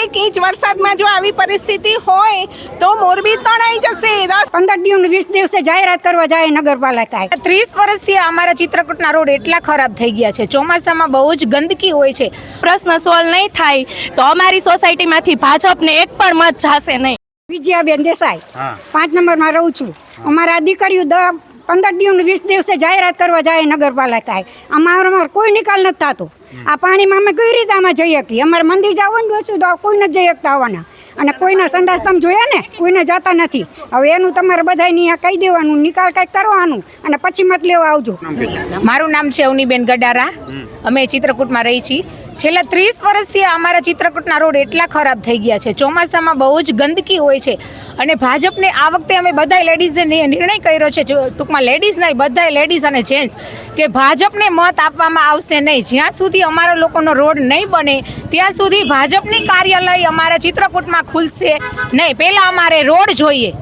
એક ઇંચ વરસાદમાં જો આવી પરિસ્થિતિ હોય તો મોરબી તણાઈ જશે. દસ પંદર દિવસ વીસ દિવસે જાહેરાત કરવા જાય નગરપાલિકાએ. ત્રીસ વર્ષથી અમારા ચિત્રકૂટના રોડ એટલા ખરાબ થઈ ગયા છે. ચોમાસામાં બહુ જ ગંદકી હોય છે. પ્રશ્ન સોલ્વ નહીં થાય તો અમારી સોસાયટીમાંથી ભાજપને એક પણ મત જાશે નહીં. વિજયાબેન દેસાઈ પાંચ નંબરમાં રહું છું. અમારા દીકરીઓ દ પંદર દિવસ વીસ દિવસે જાહેરાત કરવા જાય નગરપાલિકાએ. અમારામાં કોઈ નિકાલ નથી થતો. આ પાણીમાં અમે કઈ રીતે આમાં જઈ શકીએ. અમારે મંદિર જવાનું વસ્તુ તો કોઈને જઈ શકતા આવવાના. અને કોઈના સંડાસ તમે જોયા ને કોઈને જતા નથી. હવે એનું તમારે બધાને અહીંયા કહી દેવાનું નિકાલ કંઈક કરવાનું અને પછી મત લેવા આવજો. મારું નામ છે અવનીબેન ગડારા. અમે ચિત્રકૂટમાં રહી છીએ. છેલ્લા ત્રીસ વર્ષથી અમારા ચિત્રકૂટના રોડ એટલા ખરાબ થઈ ગયા છે. ચોમાસામાં બહુ જ ગંદકી હોય છે. અને ભાજપને આ વખતે અમે બધા લેડીઝે નિર્ણય કર્યો છે ટૂંકમાં લેડીઝ નહીં બધા લેડીઝ અને જેન્ટ્સ કે ભાજપને મત આપવામાં આવશે નહીં. જ્યાં સુધી અમારા લોકોનો રોડ નહીં બને, ત્યાં સુધી ભાજપની કાર્યાલય અમારા ચિત્રકૂટમાં ખુલશે નહીં. પહેલાં અમારે રોડ જોઈએ.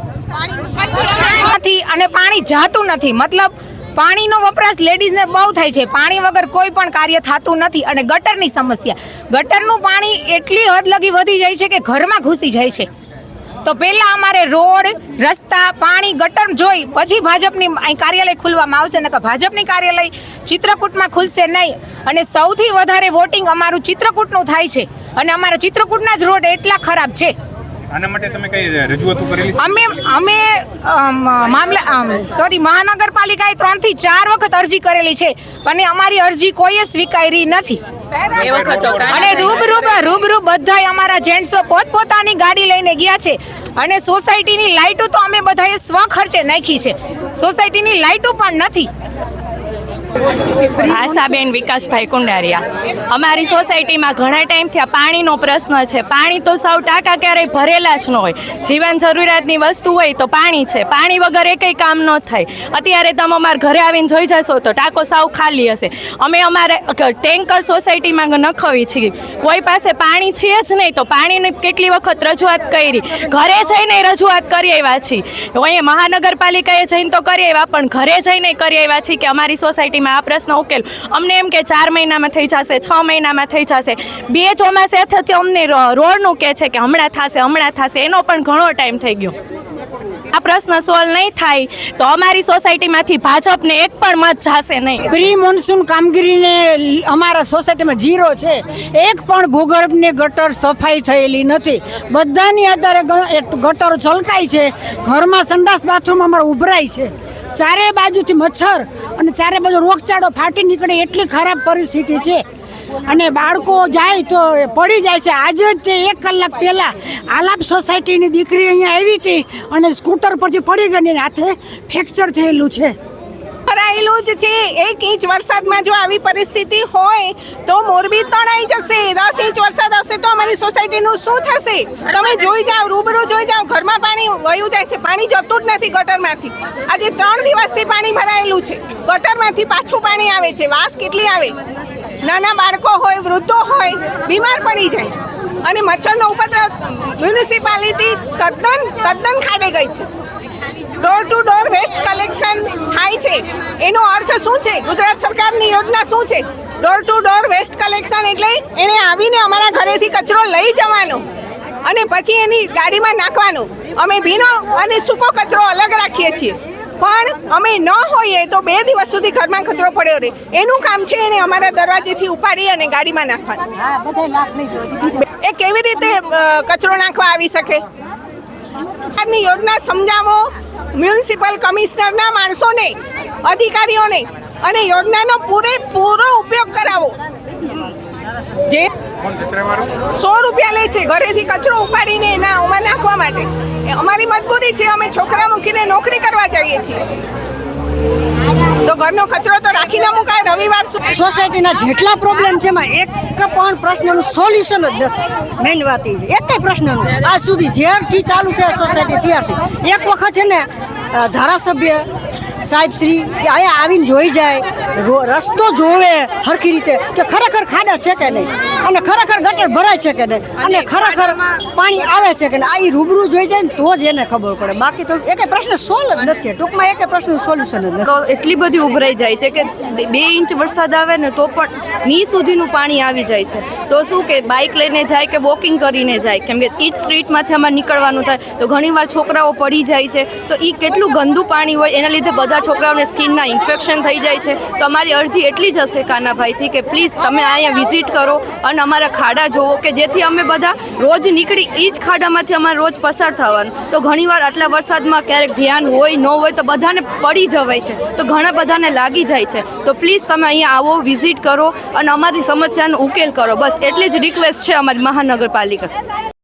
નથી અને પાણી જાતું નથી. મતલબ પાણીનો વપરાશ લેડીઝને બહુ થાય છે. પાણી વગર કોઈ પણ કાર્ય થતું નથી અને ગટરની સમસ્યા. ગટરનું પાણી એટલી હદ લગી વધી જાય છે કે ઘરમાં ઘૂસી જાય છે. તો પહેલાં અમારે રોડ, રસ્તા, પાણી, ગટર જોઈ પછી ભાજપની અહીં કાર્યાલય ખુલવામાં આવશે. નકર ભાજપની કાર્યાલય ચિત્રકૂટમાં ખુલશે નહીં. અને સૌથી વધારે વોટિંગ અમારું ચિત્રકૂટનું થાય છે. અને અમારા ચિત્રકૂટના જ રોડ એટલા ખરાબ છે. આના માટે તમે કઈ રજૂઆતો કરેલી અમે અમે મામલા સોરી મહાનગરપાલિકાએ ત્રણથી ચાર વખત અરજી કરેલી છે અને અમારી અરજી કોઈએ સ્વીકારી નથી. અને રૂબરૂ રૂબરૂ બધાય અમારા જેન્ટ્સો પોતપોતાની ગાડી લઈને ગયા છે. અને સોસાયટીની લાઇટો તો અમે બધાએ સ્વ ખર્ચે નાખી છે. સોસાયટીની લાઇટો પણ નથી. આશાબેન વિકાસભાઈ કુંડારિયા. અમારી સોસાયટીમાં ઘણા ટાઈમથી આ પાણીનો પ્રશ્ન છે. પાણી તો સાવ ટાંકા ક્યારેય ભરેલા જ ન હોય. જીવન જરૂરિયાતની વસ્તુ હોય તો પાણી છે. પાણી વગર એકઈ કામ ન થાય. અત્યારે તમે અમારા ઘરે આવીને જોઈ જશો તો ટાંકો સાવ ખાલી હશે. અમે અમારે ટેન્કર સોસાયટીમાં નખવી છીએ. કોઈ પાસે પાણી છે જ નહીં તો પાણીની કેટલી વખત રજૂઆત કરી. ઘરે જઈને રજૂઆત કરી આવ્યા છીએ. અહીંયા મહાનગરપાલિકાએ જઈને તો કરી આવ્યા પણ ઘરે જઈને કરી આવ્યા છીએ કે અમારી સોસાયટીમાં આ પ્રશ્ન ઉકેલ. અમને એમ કે ચાર મહિનામાં થઈ જશે, છ મહિનામાં થઈ જશે. બે ચોમાસે થતી અમને રોડનું કહે છે કે હમણાં થશે હમણાં થશે, એનો પણ ઘણો ટાઈમ થઈ ગયો. આ પ્રશ્ન સોલ્વ નહીં થાય તો અમારી સોસાયટીમાંથી ભાજપને એક પણ મત જશે નહીં. પ્રી મોન્સૂન કામગીરીને અમારા સોસાયટીમાં જીરો છે. એક પણ ભૂગર્ભની ગટર સફાઈ થયેલી નથી. બધાની આધારે ગટર છલકાય છે. ઘરમાં સંડાસ બાથરૂમ અમારા ઉભરાય છે. ચારે બાજુથી મચ્છર અને ચારે બાજુ રોગચાળો ફાટી નીકળે એટલી ખરાબ પરિસ્થિતિ છે. અને બાળકો જાય તો પડી જાય છે. આજે જ તે એક કલાક પહેલાં આલાપ સોસાયટીની દીકરી અહીંયા આવી હતી અને સ્કૂટર પરથી પડી ગઈ હાથે ફ્રેક્ચર થયેલું છે. ભરાયેલું જ છે. એક ઇંચ વરસાદમાં જો આવી પરિસ્થિતિ હોય તો મોરબી તણાઈ જશે. દસ ઇંચ વરસાદ આવશે તો અમારી સોસાયટીનું શું થશે? તમે જોઈ જાઓ, રૂબરૂ જોઈ જાઓ. ઘરમાં પાણી વયું જાય છે. પાણી જતું જ નથી ગટરમાંથી. આજે ત્રણ દિવસથી પાણી ભરાયેલું છે. ગટરમાંથી પાછું પાણી આવે છે. વાસ કેટલી આવે? નાના બાળકો હોય, વૃદ્ધો હોય, બીમાર પડી જાય. અને મચ્છરનો ઉપદ્રવ મ્યુનિસિપાલિટી તદ્દન તદ્દન ખાડે ગઈ છે. Door to door waste collection થાય છે. એનો અર્થ શું છે? ગુજરાત સરકારની યોજના શું છે? Door to door waste collection એટલે એણે આવીને અમારા ઘરેથી કચરો લઈ જવાનો અને પછી એની ગાડીમાં નાખવાનો. અમે ભીનો અને સૂકો કચરો અલગ રાખીએ છીએ. પણ અમે ન હોઈએ તો બે દિવસ સુધી ઘરમાં કચરો પડ્યો રહે. એનું કામ છે એને અમારા દરવાજેથી ઉપાડી અને ગાડીમાં નાખવાનું. એ કેવી રીતે કચરો નાખવા આવી શકે? યોજના સમજાવો મ્યુનિસિપલ કમિશનરના માણસોને અધિકારીઓને અને યોજનાનો પૂરેપૂરો ઉપયોગ કરાવો. જે સો રૂપિયા લે છે ઘરેથી કચરો ઉપાડીને એના ઓમાં નાખવા માટે. અમારી મજબૂરી છે અમે છોકરા મૂકીને નોકરી કરવા જઈએ છીએ. તો ઘરનો કચરો તો રાખી ના મુકાય, રવિવાર સોસાયટીના જેટલા પ્રોબ્લેમ છે, એમાં એક પણ પ્રશ્નનું સોલ્યુશન જ નથી. મેઇન વાત એ છે. એક પ્રશ્નનું. આજ સુધી જ્યારથી ચાલુ થયા સોસાયટી, ત્યારથી. એક વખત છે ને ધારાસભ્ય સાહેબ શ્રી અહીંયા આવીને જોઈ જાય રસ્તો જોવે હરખી રીતે કે ખરેખર ખાડા છે કે નહીં? અને ખરેખર ગટર ભરાય છે કે નહીં? અને ખરેખર પાણી આવે છે કે નહીં? આ રૂબરૂ જોઈ જાય ને તો જ એને ખબર પડે. બાકી તો એક પ્રશ્ન સોલ્વ જ નથી. ટૂંકમાં એક પ્રશ્નનું સોલ્યુશન જ નથી. તો એટલી બધી ઉભરાઈ જાય છે કે બે ઇંચ વરસાદ આવે ને તો પણ ની સુધીનું પાણી આવી જાય છે. તો શું કે બાઇક લઈને જાય કે વોકિંગ કરીને જાય? કેમ કે ઈ જ સ્ટ્રીટમાંથી અમારે નીકળવાનું થાય. તો ઘણીવાર છોકરાઓ પડી જાય છે. તો એ કેટલું ગંદુ પાણી હોય એના લીધે બધા છોકરાઓને સ્કિનના ઇન્ફેક્શન થઈ જાય છે. તો અમારી અરજી એટલી જ હશે કાનાભાઈથી કે પ્લીઝ તમે અહીંયા વિઝિટ કરો અને અમારા ખાડા જોવો કે જેથી અમે બધા રોજ નીકળી એ જ ખાડામાંથી અમારે રોજ પસાર થવાનું. તો ઘણીવાર આટલા વરસાદમાં ક્યારેક ધ્યાન હોય, ન હોય તો બધાને પડી જવાય છે. તો ઘણા બધાને લાગી જાય છે. તો પ્લીઝ તમે અહીંયા આવો, વિઝિટ કરો અને અમારી સમસ્યાનો ઉકેલ કરો. બસ, એટલી જ રિક્વેસ્ટ છે અમારી મહાનગરપાલિકા.